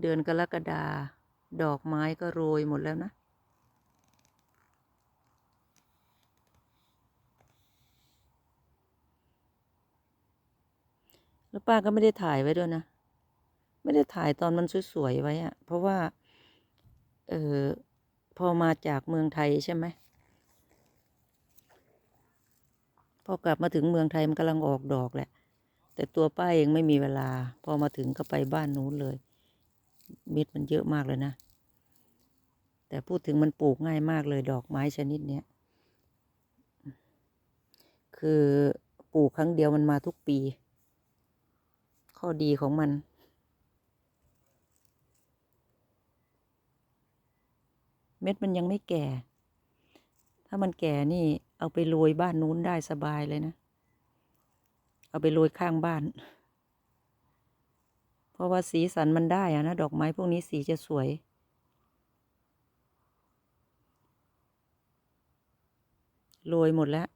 เดือนกรกฎาดอกไม้ก็โรยหมดแล้วนะแล้วป้าก็ไม่ได้ถ่ายไว้ด้วยนะ ไม่ได้ถ่ายตอนมันสวยๆไว้อะเพราะว่า เออพอมาจากเมืองไทยใช่ไหม พอกลับมาถึงเมืองไทยมันกำลังออกดอกแหละ แต่ตัวป้าเองไม่มีเวลา พอมาถึงก็ไปบ้านนู้นเลย เม็ดมันเยอะมากเลยนะ แต่พูดถึงมันปลูกง่ายมากเลยดอกไม้ชนิดเนี้ย คือปลูกครั้งเดียวมันมาทุกปี ข้อดีของมันเม็ดมันยังไม่แก่ ถ้ามันแก่นี่ เอาไปโรยบ้านนู้นได้สบายเลยนะ เอาไปโรยข้างบ้าน เพราะว่าสีสันมันได้อะนะ ดอกไม้พวกนี้สีจะสวย โรยหมดแล้ว